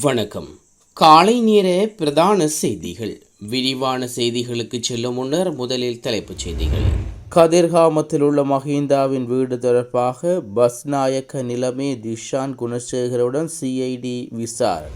வணக்கம். காலை நேர பிரதான செய்திகள். விரிவான செய்திகளுக்கு செல்லும் முன்னர் முதலில் தலைப்புச் செய்திகள். கதிர்காமத்தில் உள்ள மஹிந்தாவின் வீடு தொடர்பாக பஸ் நாயக்க நிலைமை திஷான் குணசேகருடன் சிஐடி விசாரணை.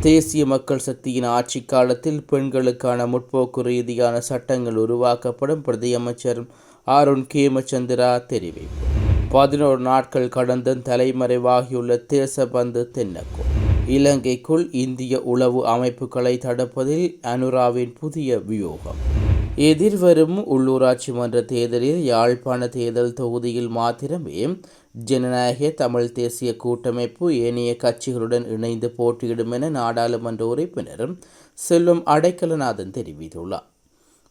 தேசிய மக்கள் சக்தியின் ஆட்சி காலத்தில் பெண்களுக்கான முற்போக்கு ரீதியான சட்டங்கள் உருவாக்கப்படும் பிரதியமைச்சர் அருண் கேமச்சந்திரா தெரிவிப்பு. பதினோரு நாட்கள் கடந்தும் தலைமறைவாகியுள்ள தேசபந்து தென்னக்கோ இலங்கைக்குள் இந்திய உளவு அமைப்புகளை தடுப்பதில் அனுராவின் புதிய வியூகம். எதிர்வரும் உள்ளூராட்சி மன்ற தேர்தலில் யாழ்ப்பாண தேர்தல் தொகுதியில் மாத்திரமே ஜனநாயக தமிழ் தேசிய கூட்டமைப்பு ஏனைய கட்சிகளுடன் இணைந்து போட்டியிடும் என நாடாளுமன்ற உறுப்பினர் செல்வம் அடைக்கலநாதன் தெரிவித்துள்ளார்.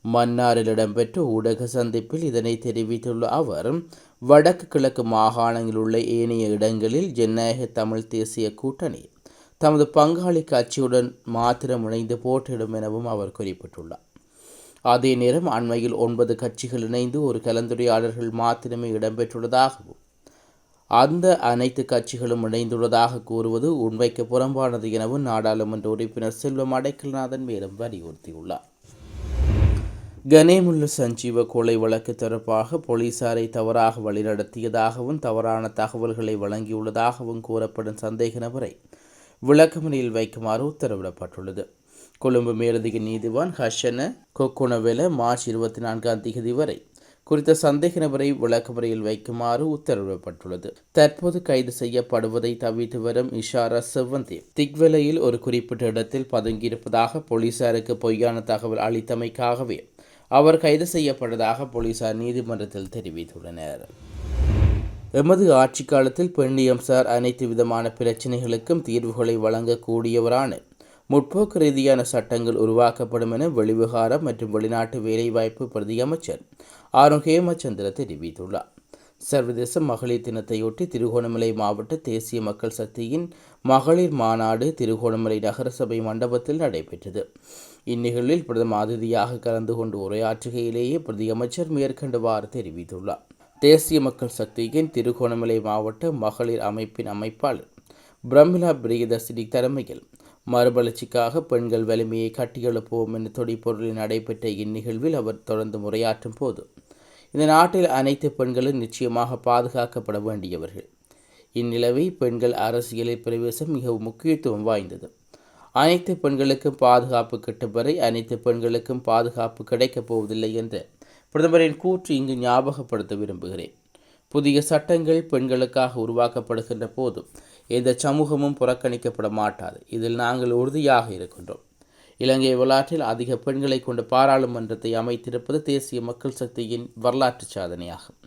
மன்னாரில் இடம்பெற்ற ஊடக சந்திப்பில் இதனை தெரிவித்துள்ள அவர் வடக்கு கிழக்கு மாகாணங்களில் உள்ள ஏனைய இடங்களில் ஜனநாயக தமிழ் தேசிய கூட்டணி தமது பங்காளி கட்சியுடன் மாத்திரம் இணைந்து போட்டியிடும் எனவும் அவர் குறிப்பிட்டுள்ளார். அதே நேரம் அண்மையில் ஒன்பது கட்சிகள் இணைந்து ஒரு கலந்துரையாடல்கள் மாத்திரமே இடம்பெற்றுள்ளதாகவும் அந்த அனைத்து கட்சிகளும் இணைந்துள்ளதாக கூறுவது உண்மைக்கு புறம்பானது எனவும் நாடாளுமன்ற உறுப்பினர் செல்வம் அடைக்கல்நாதன் மேலும் வலியுறுத்தியுள்ளார். கனேமுள்ள சஞ்சீவ கொலை வழக்கு தொடர்பாக போலீசாரை தவறாக வழிநடத்தியதாகவும் தவறான தகவல்களை வழங்கியுள்ளதாகவும் கூறப்படும் சந்தேக நபரை விளக்கமனையில் வைக்குமாறு உத்தரவிடப்பட்டுள்ளது. கொழும்பு மேலதிக நீதிவான் ஹஷன கொக்குணவெல மார்ச் இருபத்தி நான்காம் தேதி வரை குறித்த சந்தேக நபரை விளக்கமறையில் வைக்குமாறு உத்தரவிடப்பட்டுள்ளது. தற்போது கைது செய்யப்படுவதை தவிர்த்து வரும் இஷாரா செவ்வந்தி திக்வெலையில் ஒரு குறிப்பிட்ட இடத்தில் பதுங்கியிருப்பதாக போலீசாருக்கு பொய்யான தகவல் அளித்தமைக்காகவே அவர் கைது செய்யப்பட்டதாக போலீசார் நீதிமன்றத்தில் தெரிவித்துள்ளனர். எமது ஆட்சி காலத்தில் பெண்ணியம் சார் அனைத்து விதமான பிரச்சினைகளுக்கும் தீர்வுகளை வழங்கக்கூடியவரான முற்போக்கு ரீதியான சட்டங்கள் உருவாக்கப்படும் என வெளிவிகாரம் மற்றும் வெளிநாட்டு வேலைவாய்ப்பு பிரதியமைச்சர் ஆரும் ஹேமச்சந்திர தெரிவித்துள்ளார். சர்வதேச மகளிர் தினத்தையொட்டி திருகோணமலை மாவட்ட தேசிய மக்கள் சக்தியின் மகளிர் மாநாடு திருகோணமலை நகரசபை மண்டபத்தில் நடைபெற்றது. இந்நிகழ்வில் பிரதம அதிதியாக கலந்து கொண்டு உரையாற்றுகையிலேயே பிரதியமைச்சர் மேற்கண்டவாறு தெரிவித்துள்ளார். தேசிய மக்கள் சக்தியின் திருகோணமலை மாவட்ட மகளிர் அமைப்பின் அமைப்பாளர் பிரமிளா பிரியதர்சினி தலைமையில் மறுமலர்ச்சிக்காக பெண்கள் வலிமையை கட்டியெழுப்புவோம் என்ற தொடிப்பொருளில் நடைபெற்ற இந்நிகழ்வில் அவர் தொடர்ந்து உரையாற்றும் போது இந்த நாட்டில் அனைத்து பெண்களும் நிச்சயமாக பாதுகாக்கப்பட வேண்டியவர்கள். இந்நிலவை பெண்கள் அரசியலில் பிரவேசம் மிகவும் முக்கியத்துவம் வாய்ந்தது. அனைத்து பெண்களுக்கும் பாதுகாப்பு கிட்டும் வரை அனைத்து பெண்களுக்கும் பாதுகாப்பு கிடைக்கப் போவதில்லை என்ற பிரதமரின் கூற்று இங்கு ஞாபகப்படுத்த விரும்புகிறேன். புதிய சட்டங்கள் பெண்களுக்காக உருவாக்கப்படுகின்ற போதும் எந்த சமூகமும் புறக்கணிக்கப்பட மாட்டாது. இதில் நாங்கள் உறுதியாக இருக்கின்றோம். இலங்கை வரலாற்றில் அதிக பெண்களை கொண்ட பாராளுமன்றத்தை அமைத்திருப்பது தேசிய மக்கள் சக்தியின் வரலாற்று சாதனையாகும்.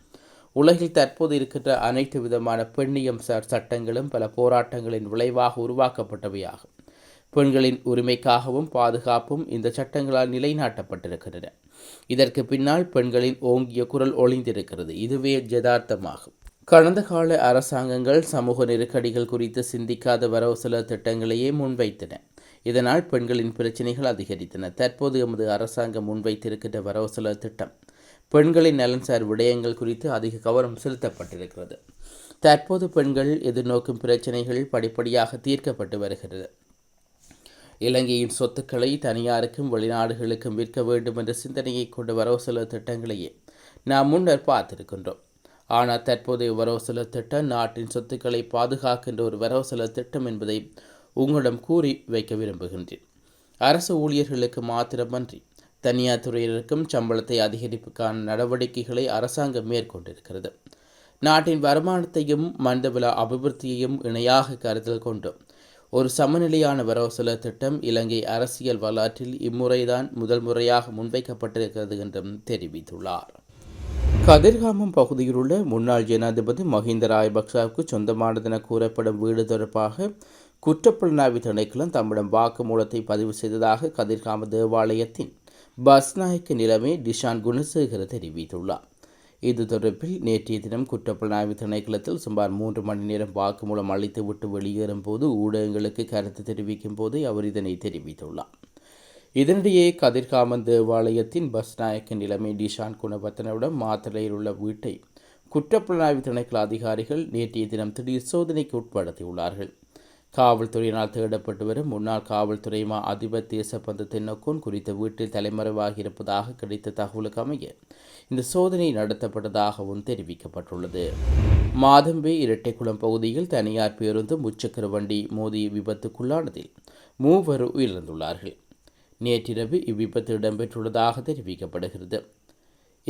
உலகில் தற்போது இருக்கின்ற அனைத்து விதமான பெண்ணியம் சார் சட்டங்களும் பல போராட்டங்களின் விளைவாக உருவாக்கப்பட்டவையாகும். பெண்களின் உரிமைக்காகவும் பாதுகாப்பும் இந்த சட்டங்களால் நிலைநாட்டப்பட்டிருக்கின்றன. இதற்கு பின்னால் பெண்களின் ஓங்கிய குரல் ஒளிந்திருக்கிறது. இதுவே ஜதார்த்தமாகும் கடந்த கால அரசாங்கங்கள் சமூக நெருக்கடிகள் குறித்து சிந்திக்காத வரவு சில திட்டங்களையே முன்வைத்தன. இதனால் பெண்களின் பிரச்சினைகள் அதிகரித்தன. தற்போது எமது அரசாங்கம் முன்வைத்திருக்கின்ற வரவு சில திட்டம் பெண்களின் நலன்சார் விடயங்கள் குறித்து அதிக கவனம் செலுத்தப்பட்டிருக்கிறது. தற்போது பெண்கள் எதிர்நோக்கும் பிரச்சினைகள் படிப்படியாக தீர்க்கப்பட்டு வருகிறது இலங்கையின் சொத்துக்களை தனியாருக்கும் வெளிநாடுகளுக்கும் விற்க வேண்டும் என்ற சிந்தனையை கொண்டு வரவு செலவு திட்டங்களையே நாம் முன்னர் பார்த்திருக்கின்றோம். ஆனால் தற்போதைய வரவு செலவு திட்டம் நாட்டின் சொத்துக்களை பாதுகாக்கின்ற ஒரு வரவு செலவு திட்டம் என்பதை உங்களிடம் கூறி வைக்க விரும்புகின்றேன். அரசு ஊழியர்களுக்கு மாத்திரமன்றி தனியார் துறையினருக்கும் சம்பளத்தை அதிகரிப்புக்கான நடவடிக்கைகளை அரசாங்கம் மேற்கொண்டிருக்கிறது. நாட்டின் வருமானத்தையும் மனிதவள அபிவிருத்தியையும் இணையாக கருத்தில் கொண்டும் ஒரு சமநிலையான வரவு திட்டம் இலங்கை அரசியல் வரலாற்றில் இம்முறைதான் முதல் முறையாக முன்வைக்கப்பட்டிருக்கிறது என்றும் தெரிவித்துள்ளார். கதிர்காமம் பகுதியில் உள்ள முன்னாள் ஜனாதிபதி மஹிந்த ராயபக்சாவுக்கு சொந்தமானதென கூறப்படும் வீடு தொடர்பாக குற்றப்புலனாய்வு திணைக்களம் தம்மிடம் வாக்குமூலத்தை பதிவு செய்ததாக கதிர்காம தேவாலயத்தின் பஸ்நாயக்க நிலைமை டிஷான் குணசேகர தெரிவித்துள்ளார். இது தொடர்பில் நேற்றைய தினம் குற்றப்புலனாய்வு திணைக்களத்தில் சுமார் மூன்று மணி நேரம் வாக்குமூலம் அளித்துவிட்டு வெளியேறும் போது ஊடகங்களுக்கு கருத்து தெரிவிக்கும் போதே அவர் இதனை தெரிவித்துள்ளார். இதனிடையே கதிர்காமன் தேவாலயத்தின் பஸ் நாயக்க நிலைமை டிஷான் குணவர்த்தனவிடம் மாத்திரையில் உள்ள வீட்டை குற்றப்புலனாய்வு திணைக்கள அதிகாரிகள் நேற்றைய தினம் திடீர் சோதனைக்கு உட்படுத்தியுள்ளார்கள். காவல்துறையினால் தேடப்பட்டு வரும். முன்னாள் காவல்துறை மா அதிபர் தேசப்பந்து தென்னக்கோன் குறித்த வீட்டில் தலைமறைவாகி இருப்பதாக கிடைத்த தகவலுக்கு அமைய இந்த சோதனை நடத்தப்பட்டதாகவும் தெரிவிக்கப்பட்டுள்ளது. மாதம்பே இரட்டைக்குளம் பகுதியில் தனியார் பேருந்து முச்சக்கர வண்டி மோதி விபத்துக்குள்ளானதில் மூவர் உயிரிழந்துள்ளார்கள். நேற்றிரவு இவ்விபத்து இடம்பெற்றுள்ளதாக தெரிவிக்கப்படுகிறது.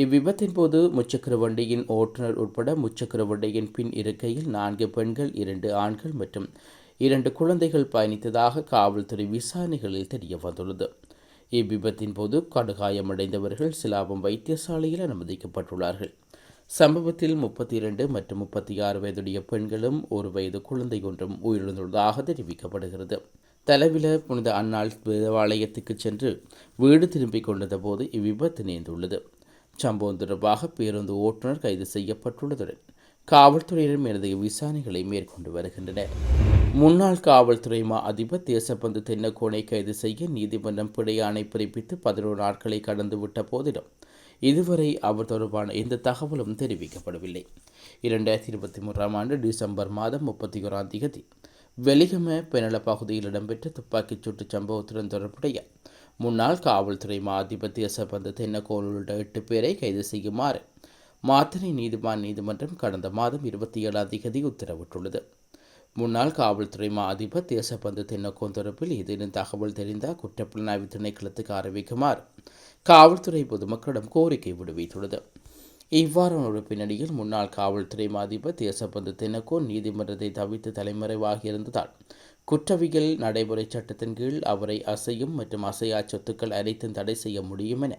இவ்விபத்தின் போது முச்சக்கர வண்டியின் ஓட்டுநர் உட்பட முச்சக்கர வண்டியின் பின் இருக்கையில் நான்கு பெண்கள் இரண்டு ஆண்கள் மற்றும் இரண்டு குழந்தைகள் பயணித்ததாக காவல்துறை விசாரணைகளில் தெரிய வந்துள்ளது இவ்விபத்தின் போது கடுகாயமடைந்தவர்கள் சிலாபம் வைத்தியசாலையில் அனுமதிக்கப்பட்டுள்ளார்கள். சம்பவத்தில் முப்பத்தி இரண்டு மற்றும் முப்பத்தி ஆறு வயதுடைய பெண்களும் ஒரு வயது குழந்தை ஒன்றும் உயிரிழந்துள்ளதாக தெரிவிக்கப்படுகிறது. தலைவில புனித அன்னாள் தேவாலயத்துக்கு சென்று வீடு திரும்பிக் கொண்டிருந்த போது இவ்விபத்து நேர்ந்துள்ளது. சம்பவம் தொடர்பாக பேருந்து ஓட்டுநர் கைது செய்யப்பட்டுள்ளதுடன் காவல்துறையிடம் எனது விசாரணைகளை மேற்கொண்டு வருகின்றனர். முன்னாள் காவல்துறை மா அதிபர் தேசப்பந்து தென்னக்கோனை கைது செய்ய நீதிமன்றம் பிடையாணை பிறப்பித்து பதினோரு நாட்களை கடந்துவிட்ட போதிலும் இதுவரை அவர் தொடர்பான எந்த தகவலும் தெரிவிக்கப்படவில்லை. இரண்டாயிரத்தி இருபத்தி மூன்றாம் ஆண்டு டிசம்பர் மாதம் முப்பத்தி ஓராம் தேதி வெளிகம பெனல பகுதியில் இடம்பெற்ற துப்பாக்கிச் சூட்டு சம்பவத்துடன் தொடர்புடைய முன்னாள் காவல்துறை மா அதிபர் தேசப்பந்து தென்னக்கோன் உள்ளிட்ட எட்டு பேரை கைது செய்யுமாறு மாத்தனை நீதிமான் நீதிமன்றம் கடந்த மாதம் இருபத்தி ஏழாம் தேதி உத்தரவிட்டுள்ளது. முன்னாள் காவல்துறை மா அதிபர் தேசப்பந்து தென்னக்கோன் தொடர்பில் ஏதேனும் தகவல் தெரிந்தால் குற்றப்புலனாய்வு திணைக்களத்துக்கு அறிவிக்குமாறு காவல்துறை பொதுமக்களிடம் கோரிக்கை விடுவித்துள்ளது. இவ்வாறான ஒரு பின்னணியில் முன்னாள் காவல்துறை அதிபர் தேசப்பந்து தென்னக்கோன் நீதிமன்றத்தை தவித்து தலைமறைவாகியிருந்ததால் குற்றவியல் நடைமுறை சட்டத்தின் கீழ் அவரை அசையும் மற்றும் அசையா சொத்துக்கள் அனைத்தும் தடை செய்ய முடியும் என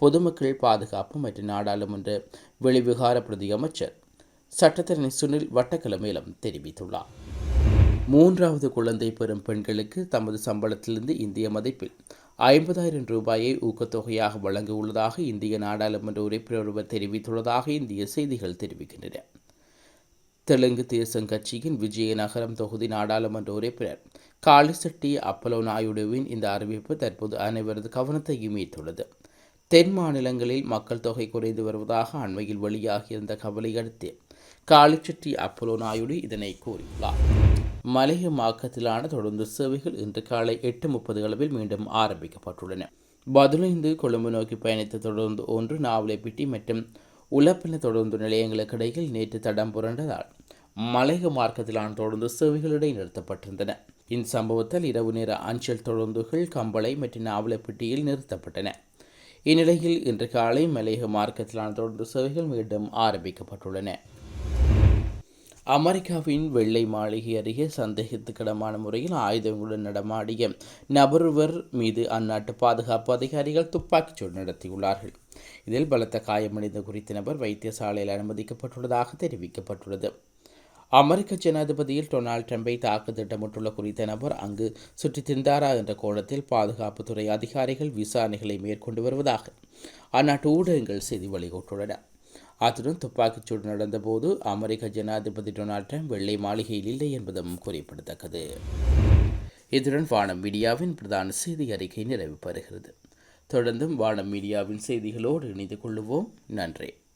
பொதுமக்கள் பாதுகாப்பு மற்றும் நாடாளுமன்ற வெளிவிகார பிரதி அமைச்சர் சட்டத்தரணி சுனில் வட்டக்கலமேலம் தெரிவித்துள்ளார். மூன்றாவது குழந்தை பெறும் பெண்களுக்கு தமது சம்பளத்திலிருந்து இந்திய மதிப்பில் ஐம்பதாயிரம் ரூபாயை ஊக்கத்தொகையாக வழங்க உள்ளதாக இந்திய நாடாளுமன்ற உறுப்பினர் ஒருவர் தெரிவித்துள்ளதாக இந்திய செய்திகள் தெரிவிக்கின்றன. தெலுங்கு தேசம் கட்சியின் விஜயநகரம் தொகுதி நாடாளுமன்ற உறுப்பினர் காளிசெட்டி அப்பலோ நாயுடுவின் இந்த அறிவிப்பு தற்போது அனைவரது கவனத்தையும் ஈர்த்துள்ளது. தென் மாநிலங்களில் மக்கள் தொகை குறைந்து வருவதாக அண்மையில் வெளியாகியிருந்த கவலை அடுத்து காளிச்செட்டி அப்போலோ நாயுடு இதனை கூறியுள்ளார். மலையமாக்கத்திலான தொடர்ந்து சேவைகள் இன்று காலை எட்டு முப்பது அளவில் மீண்டும் ஆரம்பிக்கப்பட்டுள்ளன. பதினைந்து கொழும்பு நோக்கி பயணித்த தொடர்ந்து ஒன்று நாவலைப்பிட்டி மற்றும் உலப்பின தொடர்ந்து நிலையங்களுக்கு இடையில் நேற்று தடம் புரண்டதால் மலைய மார்க்கத்திலான தொடர்ந்து சேவைகளிடையே நிறுத்தப்பட்டிருந்தன. இந்த சம்பவத்தால் இரவு நேர அஞ்சல் தொடர்ந்துகள் கம்பளை மற்றும் நாவலைப்பிட்டியில் நிறுத்தப்பட்டன. இந்நிலையில் இன்று காலை மலையக மார்க்கத்திலான தொடர்ந்து சேவைகள் மீண்டும் ஆரம்பிக்கப்பட்டுள்ளன. அமெரிக்காவின் வெள்ளை மாளிகை அருகே சந்தேகத்துக்கிடமான முறையில் ஆயுதங்களுடன் நடமாடிய நபருவர் மீது அந்நாட்டு பாதுகாப்பு அதிகாரிகள் துப்பாக்கிச்சூடு நடத்தியுள்ளார்கள். இதில் பலத்த காயமடைந்த குறித்த நபர் வைத்தியசாலையில் அனுமதிக்கப்பட்டுள்ளதாக தெரிவிக்கப்பட்டுள்ளது. அமெரிக்க ஜனாதிபதியில் டொனால்ட் ட்ரம்பை தாக்க திட்டமிட்டுள்ள குறித்த நபர் அங்கு சுற்றித் திரிந்தாரா என்ற கோணத்தில் பாதுகாப்புத்துறை அதிகாரிகள் விசாரணைகளை மேற்கொண்டு வருவதாக அந்நாட்டு ஊடகங்கள் செய்தி வெளியிட்டுள்ளன. அத்துடன் துப்பாக்கிச்சூடு நடந்தபோது அமெரிக்க ஜனாதிபதி டொனால்ட் ட்ரம்ப் வெள்ளை மாளிகையில் இல்லை என்பதும் குறிப்பிடத்தக்கது. இதுடன் வானம் மீடியாவின் பிரதான செய்தி அறிக்கை நிறைவு பெறுகிறது தொடர்ந்தும் வானம் மீடியாவின் செய்திகளோடு இணைந்து கொள்ளுவோம். நன்றி.